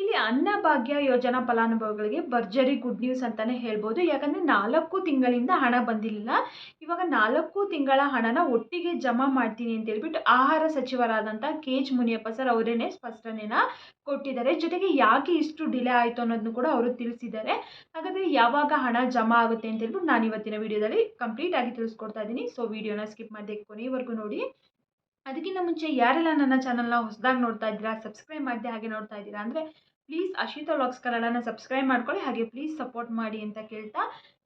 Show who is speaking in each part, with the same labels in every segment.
Speaker 1: ಇಲ್ಲಿ ಅನ್ನಭಾಗ್ಯ ಯೋಜನಾ ಫಲಾನುಭವಿಗಳಿಗೆ ಭರ್ಜರಿ ಗುಡ್ ನ್ಯೂಸ್ ಅಂತಲೇ ಹೇಳ್ಬೋದು. ಯಾಕಂದರೆ ನಾಲ್ಕು ತಿಂಗಳಿಂದ ಹಣ ಬಂದಿರಲಿಲ್ಲ. ಇವಾಗ ನಾಲ್ಕು ತಿಂಗಳ ಹಣನ ಒಟ್ಟಿಗೆ ಜಮಾ ಮಾಡ್ತೀನಿ ಅಂತ ಹೇಳ್ಬಿಟ್ಟು ಆಹಾರ ಸಚಿವರಾದಂಥ ಕೆ ಎಚ್ ಮುನಿಯಪ್ಪ ಸರ್ ಅವರೇನೆ ಸ್ಪಷ್ಟನೆನ ಕೊಟ್ಟಿದ್ದಾರೆ. ಜೊತೆಗೆ ಯಾಕೆ ಇಷ್ಟು ಡಿಲೇ ಆಯಿತು ಅನ್ನೋದನ್ನು ಕೂಡ ಅವರು ತಿಳಿಸಿದ್ದಾರೆ. ಹಾಗಾದರೆ ಯಾವಾಗ ಹಣ ಜಮಾ ಆಗುತ್ತೆ ಅಂತ ಹೇಳ್ಬಿಟ್ಟು ನಾನು ಇವತ್ತಿನ ವಿಡಿಯೋದಲ್ಲಿ ಕಂಪ್ಲೀಟ್ ಆಗಿ ತಿಳಿಸ್ಕೊಡ್ತಾ ಇದ್ದೀನಿ. ಸೊ ವಿಡಿಯೋನ ಸ್ಕಿಪ್ ಮಾಡದೆ ಕೊನೆವರೆಗೂ ನೋಡಿ. ಅದಕ್ಕಿಂತ ಮುಂಚೆ ಯಾರೆಲ್ಲ ನನ್ನ ಚಾನಲ್ನ ಹೊಸದಾಗಿ ನೋಡ್ತಾ ಇದ್ದೀರಾ ಸಬ್ಸ್ಕ್ರೈಬ್ ಮಾಡಿದೆ ಹಾಗೆ ನೋಡ್ತಾ ಇದ್ದೀರಾ ಅಂದರೆ ಪ್ಲೀಸ್ ಅಶಿತಾ ವ್ಲಾಗ್ಸ್ ಕನ್ನಡನ ಸಬ್ಸ್ಕ್ರೈಬ್ ಮಾಡ್ಕೊಳ್ಳಿ, ಹಾಗೆ ಪ್ಲೀಸ್ ಸಪೋರ್ಟ್ ಮಾಡಿ ಅಂತ ಕೇಳ್ತಾ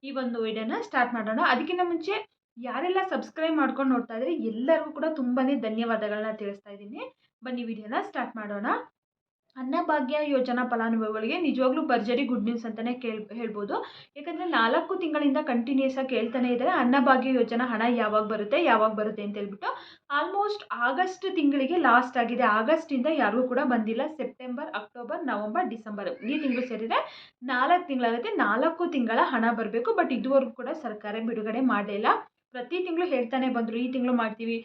Speaker 1: ಈ ಒಂದು ವಿಡಿಯೋನ ಸ್ಟಾರ್ಟ್ ಮಾಡೋಣ. ಅದಕ್ಕಿಂತ ಮುಂಚೆ ಯಾರೆಲ್ಲ ಸಬ್ಸ್ಕ್ರೈಬ್ ಮಾಡ್ಕೊಂಡು ನೋಡ್ತಾ ಇದ್ರೆ ಎಲ್ಲರಿಗೂ ಕೂಡ ತುಂಬಾ ಧನ್ಯವಾದಗಳನ್ನ ತಿಳಿಸ್ತಾ ಇದ್ದೀನಿ. ಬನ್ನಿ ವಿಡಿಯೋನ ಸ್ಟಾರ್ಟ್ ಮಾಡೋಣ. ಅನ್ನಭಾಗ್ಯ ಯೋಜನಾ ಫಲಾನುಭವಿಗಳಿಗೆ ನಿಜವಾಗ್ಲೂ ಭರ್ಜರಿ ಗುಡ್ ನ್ಯೂಸ್ ಅಂತಲೇ ಕೇಳ್, ಹೇಳ್ಬೋದು. ಯಾಕಂದರೆ ನಾಲ್ಕು ತಿಂಗಳಿಂದ ಕಂಟಿನ್ಯೂಸ್ ಆಗಿ ಕೇಳ್ತಾನೆ ಇದ್ದಾರೆ. ಅನ್ನಭಾಗ್ಯ ಯೋಜನಾ ಹಣ ಯಾವಾಗ ಬರುತ್ತೆ ಯಾವಾಗ ಬರುತ್ತೆ ಅಂತ ಹೇಳ್ಬಿಟ್ಟು ಆಲ್ಮೋಸ್ಟ್ ಆಗಸ್ಟ್ ತಿಂಗಳಿಗೆ ಲಾಸ್ಟ್ ಆಗಿದೆ. ಆಗಸ್ಟಿಂದ ಯಾರಿಗೂ ಕೂಡ ಬಂದಿಲ್ಲ. ಸೆಪ್ಟೆಂಬರ್ ಅಕ್ಟೋಬರ್ ನವಂಬರ್ ಡಿಸೆಂಬರ್ ಈ ತಿಂಗಳು ಸೇರಿದರೆ ನಾಲ್ಕು ತಿಂಗಳಾಗುತ್ತೆ. ನಾಲ್ಕು ತಿಂಗಳ ಹಣ ಬರಬೇಕು. ಬಟ್ ಇದುವರೆಗೂ ಕೂಡ ಸರ್ಕಾರ ಬಿಡುಗಡೆ ಮಾಡಲಿಲ್ಲ ಪ್ರತಿ ತಿಂಗಳು ಹೇಳ್ತಾನೆ ಬಂದರು, ಈ ತಿಂಗಳು ಮಾಡ್ತೀವಿ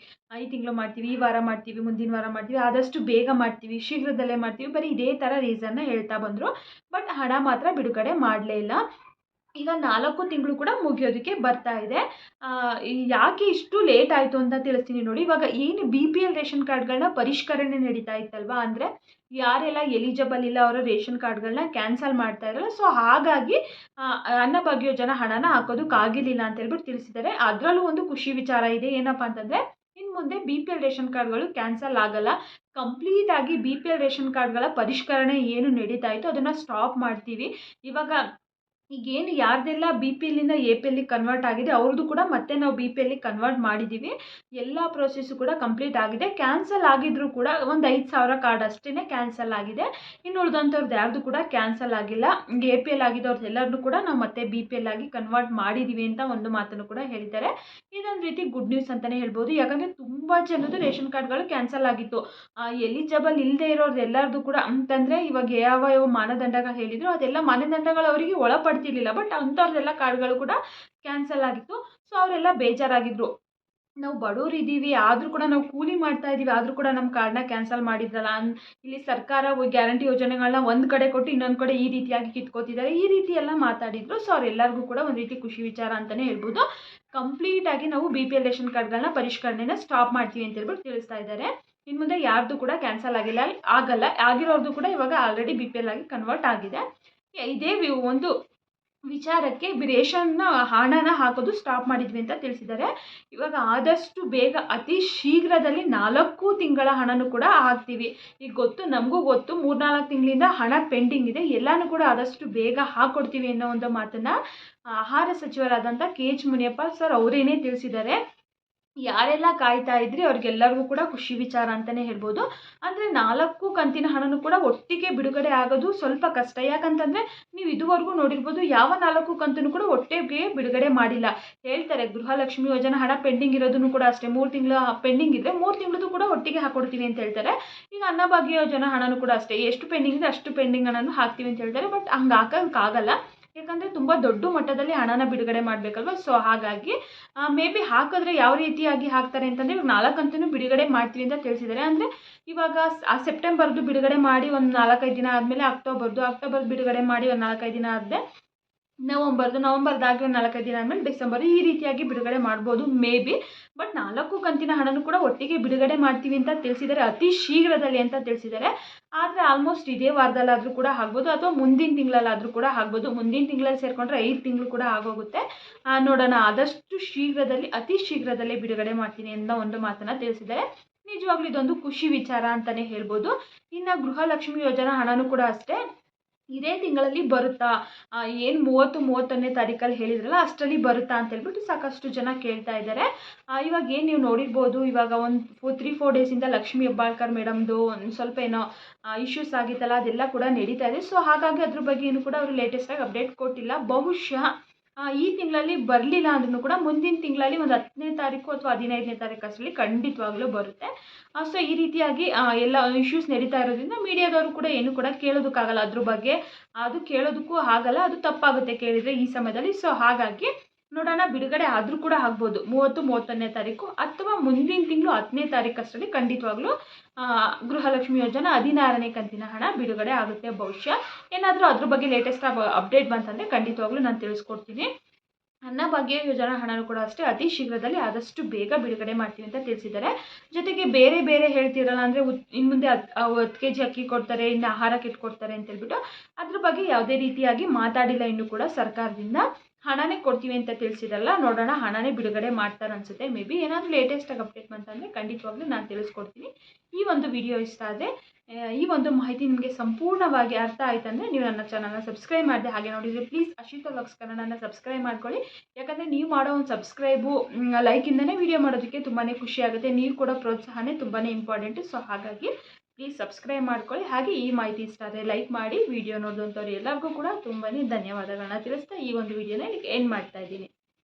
Speaker 1: ಈ ತಿಂಗಳು ಮಾಡ್ತೀವಿ, ಈ ವಾರ ಮಾಡ್ತೀವಿ, ಮುಂದಿನ ವಾರ ಮಾಡ್ತೀವಿ, ಆದಷ್ಟು ಬೇಗ ಮಾಡ್ತೀವಿ, ಶೀಘ್ರದಲ್ಲೇ ಮಾಡ್ತೀವಿ, ಬರೀ ಇದೇ ಥರ ರೀಸನ್ನ ಹೇಳ್ತಾ ಬಂದರು ಬಟ್ ಹಣ ಮಾತ್ರ ಬಿಡುಗಡೆ ಮಾಡಲೇ ಇಲ್ಲ. ಈಗ ನಾಲ್ಕು ತಿಂಗಳು ಕೂಡ ಮುಗಿಯೋದಕ್ಕೆ ಬರ್ತಾ ಇದೆ. ಯಾಕೆ ಇಷ್ಟು ಲೇಟ್ ಆಯಿತು ಅಂತ ತಿಳಿಸ್ತೀನಿ ನೋಡಿ. ಇವಾಗ ಏನು ಬಿ ಪಿ ಎಲ್ ರೇಷನ್ ಕಾರ್ಡ್ಗಳನ್ನ ಪರಿಷ್ಕರಣೆ ನಡೀತಾ ಇತ್ತಲ್ವಾ? ಅಂದರೆ ಯಾರೆಲ್ಲ ಎಲಿಜಿಬಲ್ ಇಲ್ಲ ಅವರ ರೇಷನ್ ಕಾರ್ಡ್ಗಳನ್ನ ಕ್ಯಾನ್ಸಲ್ ಮಾಡ್ತಾ ಇರಲ್ಲ. ಸೊ ಹಾಗಾಗಿ ಅನ್ನಭಾಗ್ಯ ಜನ ಹಣನ ಹಾಕೋದಕ್ಕಾಗಿರಲಿಲ್ಲ ಅಂತ ಹೇಳ್ಬಿಟ್ಟು ತಿಳಿಸಿದ್ದಾರೆ. ಅದರಲ್ಲೂ ಒಂದು ಖುಷಿ ವಿಚಾರ ಇದೆ. ಏನಪ್ಪ ಅಂತಂದರೆ ಇನ್ನು ಮುಂದೆ ಬಿ ಪಿ ಎಲ್ ರೇಷನ್ ಕಾರ್ಡ್ಗಳು ಕ್ಯಾನ್ಸಲ್ ಆಗಲ್ಲ. ಕಂಪ್ಲೀಟ್ ಆಗಿ ಬಿ ಪಿ ಎಲ್ ರೇಷನ್ ಕಾರ್ಡ್ಗಳ ಪರಿಷ್ಕರಣೆ ಏನು ನಡೀತಾ ಇತ್ತು, ಅದನ್ನು ಸ್ಟಾಪ್ ಮಾಡ್ತೀವಿ. ಇವಾಗ ಈಗೇನು ಯಾರ್ದೆಲ್ಲ ಬಿ ಪಿ ಎಲ್ಲಿಂದ ಎ ಪಿ ಎಲ್ಲಿಗೆ ಕನ್ವರ್ಟ್ ಆಗಿದೆ, ಅವ್ರದ್ದು ಕೂಡ ಮತ್ತೆ ನಾವು ಬಿ ಪಿ ಎಲ್ಲಿಗೆ ಕನ್ವರ್ಟ್ ಮಾಡಿದ್ದೀವಿ ಎಲ್ಲ ಪ್ರೊಸೆಸ್ಸು ಕೂಡ ಕಂಪ್ಲೀಟ್ ಆಗಿದೆ. ಕ್ಯಾನ್ಸಲ್ ಆಗಿದ್ರೂ ಕೂಡ ಒಂದು ಐದು ಸಾವಿರ ಕಾರ್ಡ್ ಅಷ್ಟೇ ಕ್ಯಾನ್ಸಲ್ ಆಗಿದೆ. ಇನ್ನು ಉಳಿದಂಥವ್ರದ್ದು ಯಾರ್ದು ಕೂಡ ಕ್ಯಾನ್ಸಲ್ ಆಗಿಲ್ಲ. ಎ ಪಿ ಎಲ್ ಆಗಿದ್ದವ್ರದ್ದು ಎಲ್ಲರನ್ನೂ ಕೂಡ ನಾವು ಮತ್ತೆ ಬಿ ಪಿ ಎಲ್ ಆಗಿ ಕನ್ವರ್ಟ್ ಮಾಡಿದ್ದೀವಿ ಅಂತ ಒಂದು ಮಾತನ್ನು ಕೂಡ ಹೇಳಿದ್ದಾರೆ. ಇದೊಂದು ರೀತಿ ಗುಡ್ ನ್ಯೂಸ್ ಅಂತಲೇ ಹೇಳ್ಬೋದು. ಯಾಕಂದರೆ ತುಂಬ ಜನದ್ದು ರೇಷನ್ ಕಾರ್ಡ್ಗಳು ಕ್ಯಾನ್ಸಲ್ ಆಗಿತ್ತು. ಎಲಿಜಿಬಲ್ ಇಲ್ಲದೆ ಇರೋರ್ದು ಎಲ್ಲರದ್ದು ಕೂಡ ಅಂತಂದರೆ ಇವಾಗ ಯಾವ ಯಾವ ಮಾನದಂಡಗಳು ಹೇಳಿದ್ರು. ಅದೆಲ್ಲ ಮಾನದಂಡಗಳು ಅವರಿಗೆ ಒಳಪಡ್ತಿರ್ಲಿಲ್ಲ ಬಟ್ ಅಂಥವ್ರದ್ದೆಲ್ಲ ಕಾರ್ಡ್ಗಳು ಕೂಡ ಕ್ಯಾನ್ಸಲ್ ಆಗಿತ್ತು. ಸೊ ಅವರೆಲ್ಲ ಬೇಜಾರಾಗಿದ್ರು. ನಾವು ಬಡವ್ರು ಇದ್ದೀವಿ ಆದರೂ ಕೂಡ ನಾವು ಕೂಲಿ ಮಾಡ್ತಾ ಇದ್ದೀವಿ ಆದರೂ ಕೂಡ ನಮ್ಮ ಕಾರ್ಡ್ನ ಕ್ಯಾನ್ಸಲ್ ಮಾಡಿದ್ರಲ್ಲ. ಅನ್, ಇಲ್ಲಿ ಸರ್ಕಾರ ಗ್ಯಾರಂಟಿ ಯೋಜನೆಗಳನ್ನ ಒಂದು ಕಡೆ ಕೊಟ್ಟು ಇನ್ನೊಂದು ಕಡೆ ಈ ರೀತಿಯಾಗಿ ಕಿತ್ಕೋತಿದ್ದಾರೆ. ಈ ರೀತಿ ಎಲ್ಲ ಮಾತಾಡಿದ್ರು. ಸೊ ಅವರೆಲ್ಲರಿಗೂ ಕೂಡ ಒಂದು ರೀತಿ ಖುಷಿ ವಿಚಾರ ಅಂತಲೇ ಹೇಳ್ಬೋದು. ಕಂಪ್ಲೀಟಾಗಿ ನಾವು ಬಿ ಪಿ ಎಲ್ ರೇಷನ್ ಕಾರ್ಡ್ಗಳನ್ನ ಪರಿಷ್ಕರಣೆನ ಸ್ಟಾಪ್ ಮಾಡ್ತೀವಿ ಅಂತ ಹೇಳ್ಬಿಟ್ಟು ತಿಳಿಸ್ತಾ ಇದ್ದಾರೆ. ಇನ್ನು ಮುಂದೆ ಯಾರ್ದು ಕೂಡ ಕ್ಯಾನ್ಸಲ್ ಆಗಿಲ್ಲ, ಆಗಲ್ಲ. ಆಗಿರೋರ್ದು ಕೂಡ ಇವಾಗ ಆಲ್ರೆಡಿ ಬಿ ಪಿ ಎಲ್ ಆಗಿ ಕನ್ವರ್ಟ್ ಆಗಿದೆ. ಇದೇ ಒಂದು ವಿಚಾರಕ್ಕೆ ರೇಷನ್ನ ಹಣನ ಹಾಕೋದು ಸ್ಟಾಪ್ ಮಾಡಿದ್ವಿ ಅಂತ ತಿಳಿಸಿದ್ದಾರೆ. ಇವಾಗ ಆದಷ್ಟು ಬೇಗ ಅತಿ ಶೀಘ್ರದಲ್ಲಿ ನಾಲ್ಕು ತಿಂಗಳ ಹಣನೂ ಕೂಡ ಹಾಕ್ತೀವಿ. ಈಗ ಗೊತ್ತು, ನಮಗೂ ಗೊತ್ತು, ಮೂರ್ನಾಲ್ಕು ತಿಂಗಳಿಂದ ಹಣ ಪೆಂಡಿಂಗ್ ಇದೆ. ಎಲ್ಲನೂ ಕೂಡ ಆದಷ್ಟು ಬೇಗ ಹಾಕ್ಕೊಡ್ತೀವಿ ಅನ್ನೋ ಒಂದು ಮಾತನ್ನು ಆಹಾರ ಸಚಿವರಾದಂಥ ಕೆ ಎಚ್ ಮುನಿಯಪ್ಪ ಸರ್ ಅವರೇನೇ ತಿಳಿಸಿದ್ದಾರೆ. ಯಾರೆಲ್ಲ ಕಾಯ್ತಾ ಇದ್ರಿ ಅವ್ರಿಗೆಲ್ಲರಿಗೂ ಕೂಡ ಖುಷಿ ವಿಚಾರ ಅಂತಲೇ ಹೇಳ್ಬೋದು. ಅಂದರೆ ನಾಲ್ಕು ಕಂತಿನ ಹಣನೂ ಕೂಡ ಒಟ್ಟಿಗೆ ಬಿಡುಗಡೆ ಆಗೋದು ಸ್ವಲ್ಪ ಕಷ್ಟ. ಯಾಕಂತಂದರೆ ನೀವು ಇದುವರೆಗೂ ನೋಡಿರ್ಬೋದು ಯಾವ ನಾಲ್ಕು ಕಂತನ್ನು ಕೂಡ ಒಟ್ಟಿಗೆ ಬಿಡುಗಡೆ ಮಾಡಿಲ್ಲ. ಹೇಳ್ತಾರೆ, ಗೃಹಲಕ್ಷ್ಮಿ ಯೋಜನಾ ಹಣ ಪೆಂಡಿಂಗ್ ಇರೋದನ್ನು ಕೂಡ ಅಷ್ಟೇ. ಮೂರು ತಿಂಗಳ ಪೆಂಡಿಂಗ್ ಇದ್ದರೆ ಮೂರು ತಿಂಗಳದ್ದು ಕೂಡ ಒಟ್ಟಿಗೆ ಹಾಕೊಡ್ತೀವಿ ಅಂತ ಹೇಳ್ತಾರೆ. ಈಗ ಅನ್ನಭಾಗ್ಯ ಯೋಜನಾ ಹಣನೂ ಕೂಡ ಅಷ್ಟೇ. ಎಷ್ಟು ಪೆಂಡಿಂಗ್ ಇದೆ ಅಷ್ಟು ಪೆಂಡಿಂಗ್ ಹಣನೂ ಹಾಕ್ತೀವಿ ಅಂತ ಹೇಳ್ತಾರೆ. ಬಟ್ ಹಂಗೆ ಹಾಕೋಕ್ಕಾಗಲ್ಲ ಯಾಕಂದರೆ ತುಂಬ ದೊಡ್ಡ ಮಟ್ಟದಲ್ಲಿ ಹಣನ ಬಿಡುಗಡೆ ಮಾಡಬೇಕಲ್ವ? ಸೊ ಹಾಗಾಗಿ ಮೇ ಬಿ ಹಾಕಿದ್ರೆ ಯಾವ ರೀತಿಯಾಗಿ ಹಾಕ್ತಾರೆ ಅಂತಂದರೆ ಇವಾಗ ನಾಲ್ಕಂತೂ ಬಿಡುಗಡೆ ಮಾಡ್ತೀವಿ ಅಂತ ತಿಳಿಸಿದ್ದಾರೆ. ಅಂದರೆ ಇವಾಗ ಸೆಪ್ಟೆಂಬರ್ದು ಬಿಡುಗಡೆ ಮಾಡಿ ಒಂದು ನಾಲ್ಕೈದು ದಿನ ಆದಮೇಲೆ ಅಕ್ಟೋಬರ್ದು ಅಕ್ಟೋಬರ್ ಬಿಡುಗಡೆ ಮಾಡಿ ಒಂದು ನಾಲ್ಕೈದು ದಿನ ಆದಮೇಲೆ ನವಂಬರ್ದು ನವಂಬರ್ದಾಗಿ ನಾಲ್ಕೈದು ದಿನ ಆದಮೇಲೆ ಡಿಸೆಂಬರ್ ಈ ರೀತಿಯಾಗಿ ಬಿಡುಗಡೆ ಮಾಡ್ಬೋದು, ಮೇ ಬಿ. ಬಟ್ ನಾಲ್ಕು ಕಂತಿನ ಹಣನೂ ಕೂಡ ಒಟ್ಟಿಗೆ ಬಿಡುಗಡೆ ಮಾಡ್ತೀವಿ ಅಂತ ತಿಳಿಸಿದ್ದಾರೆ, ಅತಿ ಶೀಘ್ರದಲ್ಲಿ ಅಂತ ತಿಳಿಸಿದ್ದಾರೆ. ಆದರೆ ಆಲ್ಮೋಸ್ಟ್ ಇದೇ ವಾರದಲ್ಲಾದರೂ ಕೂಡ ಆಗ್ಬೋದು, ಅಥವಾ ಮುಂದಿನ ತಿಂಗಳಲ್ಲಾದರೂ ಕೂಡ ಆಗ್ಬೋದು. ಮುಂದಿನ ತಿಂಗಳಲ್ಲಿ ಸೇರಿಕೊಂಡ್ರೆ ಐದು ತಿಂಗಳು ಕೂಡ ಆಗೋಗುತ್ತೆ. ನೋಡೋಣ. ಆದಷ್ಟು ಶೀಘ್ರದಲ್ಲಿ, ಅತಿ ಶೀಘ್ರದಲ್ಲೇ ಬಿಡುಗಡೆ ಮಾಡ್ತೀನಿ ಅಂತ ಒಂದು ಮಾತನ್ನು ತಿಳಿಸಿದ್ದಾರೆ. ನಿಜವಾಗ್ಲೂ ಇದೊಂದು ಖುಷಿ ವಿಚಾರ ಅಂತಲೇ ಹೇಳ್ಬೋದು. ಇನ್ನು ಗೃಹಲಕ್ಷ್ಮಿ ಯೋಜನಾ ಹಣನೂ ಕೂಡ ಅಷ್ಟೇ. ಇದೇ ತಿಂಗಳಲ್ಲಿ ಬರುತ್ತಾ? ಏನು ಮೂವತ್ತು ಮೂವತ್ತನೇ ತಾರೀಕಲ್ಲಿ ಹೇಳಿದ್ರಲ್ಲ, ಅಷ್ಟರಲ್ಲಿ ಬರುತ್ತಾ ಅಂತ ಹೇಳ್ಬಿಟ್ಟು ಸಾಕಷ್ಟು ಜನ ಕೇಳ್ತಾ ಇದ್ದಾರೆ. ಇವಾಗ ಏನು ನೀವು ನೋಡಿರ್ಬೋದು, ಇವಾಗ ಒಂದು ಫೋ ತ್ರೀ ಫೋರ್ ಡೇಸಿಂದ ಲಕ್ಷ್ಮಿ ಹೆಬ್ಬಾಳ್ಕರ್ ಮೇಡಮ್ದು ಒಂದು ಸ್ವಲ್ಪ ಏನೋ ಇಶ್ಯೂಸ್ ಆಗಿತ್ತಲ್ಲ, ಅದೆಲ್ಲ ಕೂಡ ನಡೀತಾ ಇದೆ. ಸೊ ಹಾಗಾಗಿ ಅದ್ರ ಬಗ್ಗೆ ಏನು ಕೂಡ ಅವರು ಲೇಟೆಸ್ಟಾಗಿ ಅಪ್ಡೇಟ್ ಕೊಟ್ಟಿಲ್ಲ. ಬಹುಶಃ ಈ ತಿಂಗಳಲ್ಲಿ ಬರಲಿಲ್ಲ ಅಂದ್ರೂ ಕೂಡ ಮುಂದಿನ ತಿಂಗಳಲ್ಲಿ ಒಂದು ಹತ್ತನೇ ತಾರೀಕು ಅಥವಾ ಹದಿನೈದನೇ ತಾರೀಕು ಅಷ್ಟರಲ್ಲಿ ಖಂಡಿತವಾಗ್ಲೂ ಬರುತ್ತೆ. ಸೊ ಈ ರೀತಿಯಾಗಿ ಎಲ್ಲ ಇಶ್ಯೂಸ್ ನಡೀತಾ ಇರೋದ್ರಿಂದ ಮೀಡಿಯಾದವರು ಕೂಡ ಏನು ಕೂಡ ಕೇಳೋದಕ್ಕಾಗಲ್ಲ. ಅದ್ರ ಬಗ್ಗೆ, ಅದು ಕೇಳೋದಕ್ಕೂ ಆಗಲ್ಲ, ಅದು ತಪ್ಪಾಗುತ್ತೆ ಕೇಳಿದರೆ ಈ ಸಮಯದಲ್ಲಿ. ಸೊ ಹಾಗಾಗಿ ನೋಡೋಣ, ಬಿಡುಗಡೆ ಆದರೂ ಕೂಡ ಆಗ್ಬೋದು. ಮೂವತ್ತು, ಮೂವತ್ತೊಂದನೇ ತಾರೀಕು ಅಥವಾ ಮುಂದಿನ ತಿಂಗಳು ಹತ್ತನೇ ತಾರೀಕಷ್ಟರಲ್ಲಿ ಖಂಡಿತವಾಗ್ಲೂ ಗೃಹಲಕ್ಷ್ಮಿ ಯೋಜನೆ ಹದಿನಾರನೇ ಕಂತಿನ ಹಣ ಬಿಡುಗಡೆ ಆಗುತ್ತೆ ಬಹುಶಃ ಏನಾದರೂ ಅದ್ರ ಬಗ್ಗೆ ಲೇಟೆಸ್ಟ್ ಅಪ್ಡೇಟ್ ಬಂತಂದರೆ ಖಂಡಿತವಾಗ್ಲೂ ನಾನು ತಿಳಿಸ್ಕೊಡ್ತೀನಿ. ಅನ್ನಭಾಗ್ಯ ಯೋಜನಾ ಹಣನೂ ಕೂಡ ಅಷ್ಟೇ. ಅತಿ ಶೀಘ್ರದಲ್ಲಿ ಆದಷ್ಟು ಬೇಗ ಬಿಡುಗಡೆ ಮಾಡ್ತೀವಿ ಅಂತ ತಿಳಿಸಿದ್ದಾರೆ. ಜೊತೆಗೆ ಬೇರೆ ಬೇರೆ ಹೇಳ್ತಿರಲ್ಲ, ಅಂದರೆ ಇನ್ನು ಮುಂದೆ ಹತ್ತು ಕೆ ಜಿ ಅಕ್ಕಿ ಕೊಡ್ತಾರೆ, ಇನ್ನು ಆಹಾರ ಕಿಟ್ ಅಂತ ಹೇಳ್ಬಿಟ್ಟು ಅದ್ರ ಬಗ್ಗೆ ಯಾವುದೇ ರೀತಿಯಾಗಿ ಮಾತಾಡಿಲ್ಲ ಇನ್ನು ಕೂಡ ಸರ್ಕಾರದಿಂದ. ಹಣನೇ ಕೊಡ್ತೀವಿ ಅಂತ ತಿಳಿಸಿರಲ್ಲ ನೋಡೋಣ ಹಣನೇ ಬಿಡುಗಡೆ ಮಾಡ್ತಾರೆ ಅನ್ಸುತ್ತೆ. ಮೇ ಬಿ ಏನಾದರೂ ಲೇಟೆಸ್ಟಾಗಿ ಅಪ್ಡೇಟ್ ಬಂತಂದರೆ ಖಂಡಿತವಾಗ್ಲೂ ನಾನು ತಿಳಿಸ್ಕೊಡ್ತೀನಿ. ಈ ಒಂದು ವಿಡಿಯೋ ಇಷ್ಟ ಆದರೆ ಈ ಒಂದು ಮಾಹಿತಿ ನಿಮಗೆ ಸಂಪೂರ್ಣವಾಗಿ ಅರ್ಥ ಆಯ್ತಂದರೆ ನೀವು ನನ್ನ ಚಾನಲ್ನ ಸಬ್ಸ್ಕ್ರೈಬ್ ಮಾಡಿದೆ ಹಾಗೆ ನೋಡಿದರೆ ಪ್ಲೀಸ್ ಅಶಿತಾ ವ್ಲಾಗ್ಸ್ ಕನ್ನಡನ ಸಬ್ಸ್ಕ್ರೈಬ್ ಮಾಡ್ಕೊಳ್ಳಿ. ಯಾಕಂದರೆ ನೀವು ಮಾಡೋ ಒಂದು ಸಬ್ಸ್ಕ್ರೈಬು ಲೈಕಿಂದನೇ ವಿಡಿಯೋ ಮಾಡೋದಕ್ಕೆ ತುಂಬಾ ಖುಷಿ ಆಗುತ್ತೆ. ನೀವು ಕೊಡೋ ಪ್ರೋತ್ಸಾಹನೇ ತುಂಬಾ ಇಂಪಾರ್ಟೆಂಟು ಸೊ ಹಾಗಾಗಿ ಪ್ಲೀಸ್ ಸಬ್ಸ್ಕ್ರೈಬ್ ಮಾಡ್ಕೊಳ್ಳಿ. ಹಾಗೆ ಈ ಮಾಹಿತಿ ಇಷ್ಟ ಆದರೆ ಲೈಕ್ ಮಾಡಿ ವಿಡಿಯೋ ನೋಡಿದಂಥವ್ರು ಎಲ್ಲರಿಗೂ ಕೂಡ ತುಂಬಾ ಧನ್ಯವಾದಗಳನ್ನ ತಿಳಿಸ್ತಾ ಈ ಒಂದು ವಿಡಿಯೋನ ಇಲ್ಲಿಗೆ ಎಂಡ್ ಮಾಡ್ತಾ ಇದ್ದೀನಿ.